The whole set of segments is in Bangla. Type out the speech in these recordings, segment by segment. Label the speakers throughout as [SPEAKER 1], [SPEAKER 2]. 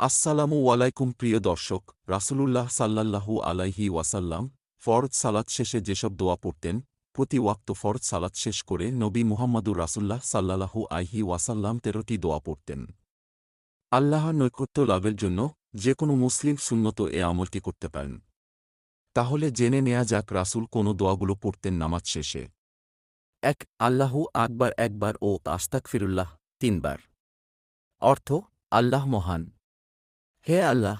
[SPEAKER 1] আসসালামু আলাইকুম প্রিয় দর্শক, রাসূলুল্লাহ সাল্লাল্লাহু আলাইহি ওয়াসাল্লাম ফরজ সালাত শেষে যেসব দোয়া পড়তেন, প্রতি ওয়াক্ত ফরজ সালাত শেষ করে নবী মুহাম্মাদুর রাসূল্লাহ সাল্লাল্লাহু আইহি ওয়াসাল্লাম তেরোটি দোয়া পড়তেন। আল্লাহর নৈকট্য লাভের জন্য যে কোনো মুসলিম সুন্নত এ আমলটি করতে পারেন। তাহলে জেনে নেয়া যাক রাসূল কোন দোয়াগুলো পড়তেন নামাজ শেষে। এক, আল্লাহু আকবার একবার ও আস্তাক ফিরুল্লাহ তিনবার। অর্থ, আল্লাহ মহান। হে আল্লাহ,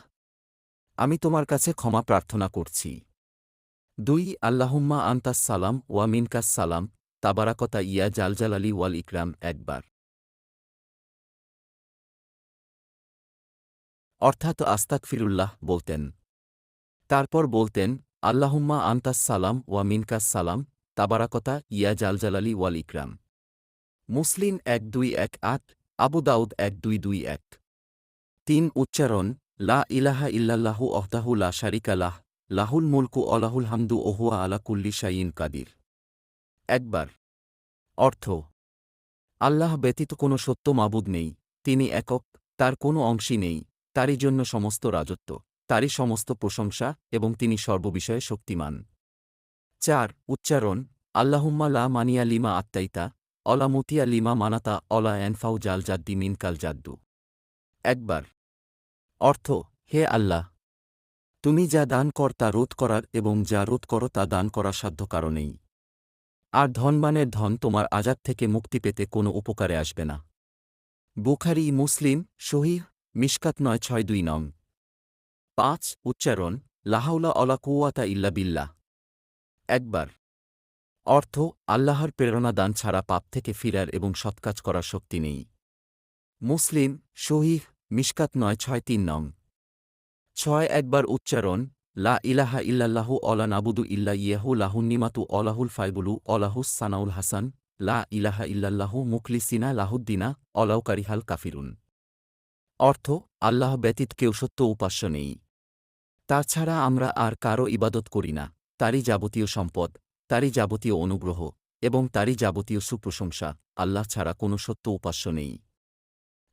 [SPEAKER 1] আমি তোমার কাছে ক্ষমা প্রার্থনা করছি। দুই, আল্লাহুম্মা আন্তাস সালাম ওয়া মিনকাস সালাম, তাবারাকতা ইয়া জালজালালি ওয়াল ইকরাম একবার। অর্থাৎ আস্তাক ফিরুল্লাহ বলতেন। তারপর বলতেন, আল্লাহুম্মা আন্তাস সালাম ওয়া মিনকাস সালাম, তাবারাকতা ইয়া জালজালালি ওয়াল ইকরাম। মুসলিম এক দুই এক আট, আবু দাউদ এক দুই দুই এক। তিন উচ্চারণ, লা ইলাহা ইল্লাল্লাহু অহদাহু লা শারিকা লাহ, লাহুল মুলকু অলাহুল হামদু ওহুয়া আলা কুল্লি শাইন কাদির। একবার। অর্থ। আল্লাহ ব্যতীত কোনো সত্য মাবুদ নেই, তিনি একক, তার কোনো অংশী নেই, তারই জন্য সমস্ত রাজত্ব, তারই সমস্ত প্রশংসা এবং তিনি সর্ববিষয়ে শক্তিমান। চার, উচ্চারণ, আল্লাহুম্মা লা মানিয়া লিমা আত্মাইতা অলা মুতিয়া লিমা মানাতা, অলা এনফাউ জাল জাদ্দি মিনকাল জাদ্দু। একবার। অর্থ, হে আল্লাহ! তুমি যা দান কর তা রোধ করার এবং যা রোধ করো তা দান করার সাধ্য কারণেই। আর ধনবানের ধন তোমার আজাদ থেকে মুক্তি পেতে কোনো উপকারে আসবে না। বুখারি, মুসলিম শহীহ মিশকাত নয়, ছয়, দুই, নং। পাঁচ, উচ্চারণ, লাহাউলা অলা কুয়াতা ইল্লা বিল্লাহ। একবার। অর্থ, আল্লাহর প্রেরণা দান ছাড়া পাপ থেকে ফিরার এবং সৎকাজ করার শক্তি নেই। মুসলিম শহীহ মিশকাত নয়, ছয়, তিন নং। ছয়, একবার উচ্চারণ, লা ইলাহা ইল্লাল্লাহু অলা নাবুদু ইল্লা ইয়াহু লাহুন্নিমাতু অলাহুল ফাইবুলু অলাহুস সানাউল হাসান, লা ইলাহা ইল্লাল্লাহু মুখলিসিনা লাহুদ্দিনা অলাউকারিহাল কাফিরুন। অর্থ, আল্লাহ ব্যতীত কেউ সত্য উপাস্য নেই। তাছাড়া আমরা আর কারও ইবাদত করি না। তারই যাবতীয় সম্পদ, তারই যাবতীয় অনুগ্রহ এবং তারই যাবতীয় সুপ্রশংসা আল্লাহ ছাড়া কোনো সত্য উপাস্য নেই।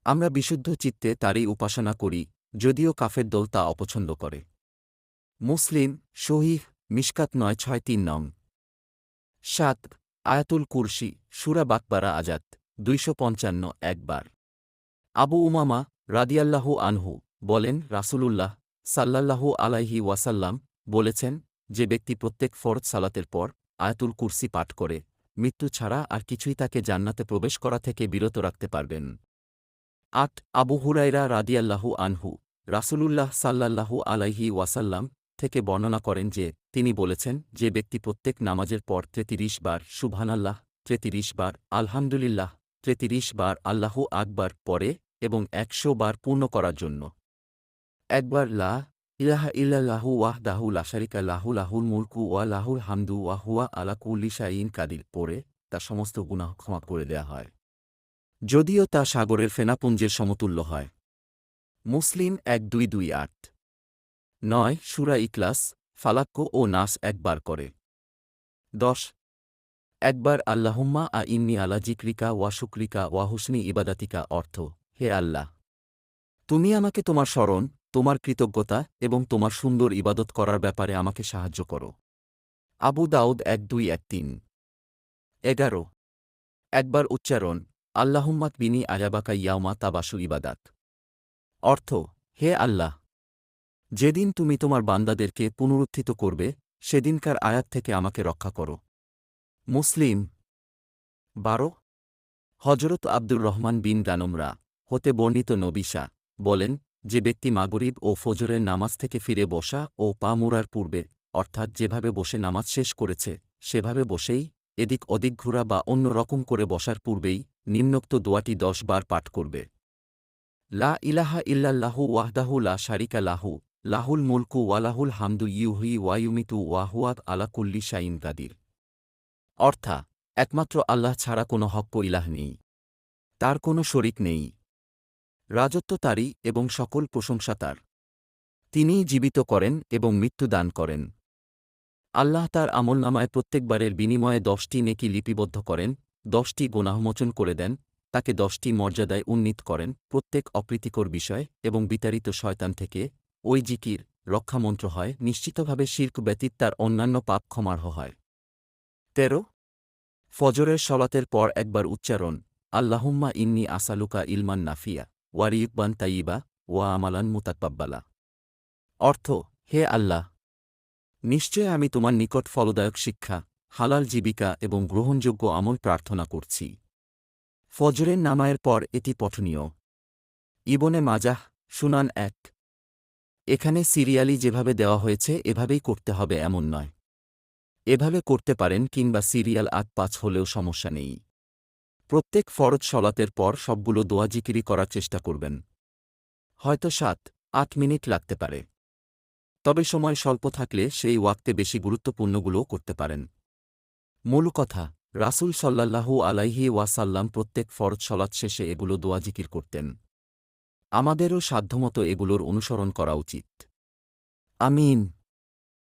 [SPEAKER 1] আমরা বিশুদ্ধ চিত্তে তারই উপাসনা করি, যদিও কাফের দল তা অপছন্দ করে। মুসলিম, শহীহ, মিশকাত নয়, ছয়, তিন, নং। সাত, আয়াতুল কুরসি, সুরা বাকবারা আজাদ দুইশো পঞ্চান্ন, একবার। আবু উমামা রাদিয়াল্লাহু আনহু বলেন, রাসূলুল্লাহ সাল্লাল্লাহু আলাইহি ওয়াসাল্লাম বলেছেন, যে ব্যক্তি প্রত্যেক ফরজ সালাতের পর আয়াতুল কুরসি পাঠ করে, মৃত্যু ছাড়া আর কিছুই তাকে জান্নাতে প্রবেশ করা থেকে বিরত রাখতে পারবেন। আট আবু হুরাইরা রাদিয়াল্লাহু আনহু রাসুলুল্লাহ সাল্লাল্লাহু আলাইহি ওয়াসাল্লাম থেকে বর্ণনা করেন যে, তিনি বলেছেন যে ব্যক্তি প্রত্যেক নামাজের পর তেতিরিশ বার সুবহানাল্লাহ, তেতিরিশ বার আলহামদুলিল্লাহ, তেতিরিশ বার আল্লাহু আকবার পরে এবং একশো বার পূর্ণ করার জন্য। একবার লা ইলাহা ইল্লাল্লাহু ওয়াহদাহু লা শারিকা লাহু, লাহুল মুলকু ওয়া লাহুল হামদু ওয়া হুয়া আলা কুল্লি শাইইন কাদির পরে তা সমস্ত গুনাহ ক্ষমা করে দেয়া হয়। যদিও তা সাগরের ফেনাপুঞ্জের সমতুল্য হয়। মুসলিম এক দুই দুই আট। নয়, সুরা ইকলাস ফালাক্য ও নাস একবার করে। দশ, একবার আল্লাহম্মা আ ইন্নি আলা জিক্রিকা ওয়া শুক্রিকা ওয়া হুসনি ইবাদাতিকা অর্থ, হে আল্লাহ, তুমি আমাকে তোমার স্মরণ, তোমার কৃতজ্ঞতা এবং তোমার সুন্দর ইবাদত করার ব্যাপারে আমাকে সাহায্য করো। আবু দাউদ এক দুই এক তিন। এগারো, একবার উচ্চারণ আল্লাহুম্মাত বিনি আজাবাকা ইয়াউমা তাবাসু ইবাদাত। অর্থ, হে আল্লাহ, যেদিন তুমি তোমার বান্দাদেরকে পুনরুত্থিত করবে, সেদিনকার আয়াত থেকে আমাকে রক্ষা করো। মুসলিম, বারো হজরত আব্দুর রহমান বিন দানমরা হতে বর্ণিত নবিশা বলেন যে ব্যক্তি মাগরিব ও ফজরের নামাজ থেকে ফিরে বসা ও পা মুড়ার পূর্বে, অর্থাৎ যেভাবে বসে নামাজ শেষ করেছে, সেভাবে বসেই এদিক অদিক ঘুরা বা অন্য রকম করে বসার পূর্বেই নিম্নোক্ত দোয়াটি দশ বার পাঠ করবে। লা ইলাহা ইল্লাল্লাহু ওয়াহদাহু লা শারিকা লাহু, লাহুল মুলকু ওয়ালাহুল হামদু ইউহি ওয়ায়ুমিতু ওয়াহুয়াত আলা কুল্লি শাইন কাদির। অর্থা, একমাত্র আল্লাহ ছাড়া কোনো হক্ক ইলাহ নেই। তার কোনো শরিক নেই। রাজত্ব তারই এবং সকল প্রশংসা তার। তিনিই জীবিত করেন এবং মৃত্যু দান করেন। আল্লাহ তার আমলনামায় প্রত্যেকবারের বিনিময়ে দশটি নেকি লিপিবদ্ধ করেন দশটি গোনাহমোচন করে দেন, তাকে দশটি মর্যাদায় উন্নীত করেন প্রত্যেক অপ্রীতিকর বিষয় এবং বিতাড়িত শয়তান থেকে। ওই জিকির রক্ষামন্ত্র হয়, নিশ্চিতভাবে শির্ক ব্যতীত তার অন্যান্য পাপ ক্ষমার্হ হয়। তেরো, ফজরের সলাতের পর একবার উচ্চারণ, আল্লাহুম্মা ইন্নি আসালুকা ইলমান নাফিয়া ওয়ারিউকবান তাইবা ওয়া আমালান মুতাকবাব্বালা অর্থ, হে আল্লাহ! নিশ্চয় আমি তোমার নিকট ফলদায়ক শিক্ষা। হালাল জীবিকা এবং গ্রহণযোগ্য আমল প্রার্থনা করছি। ফজরের নামায়ের পর এটি পঠনীয়। ইবনে মাজাহ, সুনান এক। এখানে সিরিয়ালি যেভাবে দেওয়া হয়েছে, এভাবেই করতে হবে এমন নয়। এভাবে করতে পারেন কিংবা সিরিয়াল আট পাঁচ হলেও সমস্যা নেই। প্রত্যেক ফরজ সলাতের পর সবগুলো দোয়া জিকিরি করার চেষ্টা করবেন। হয়তো সাত, আট মিনিট লাগতে পারে। তবে সময় স্বল্প থাকলে সেই ওয়াক্তে বেশি গুরুত্বপূর্ণগুলোও করতে পারেন। মূল কথা, রাসূল সাল্লাল্লাহু আলাইহি ওয়াসাল্লাম প্রত্যেক ফরজ সলাৎ শেষে এগুলো দোয়া জিকির করতেন। আমাদেরও সাধ্যমতো এগুলোর অনুসরণ করা উচিত। আমিন।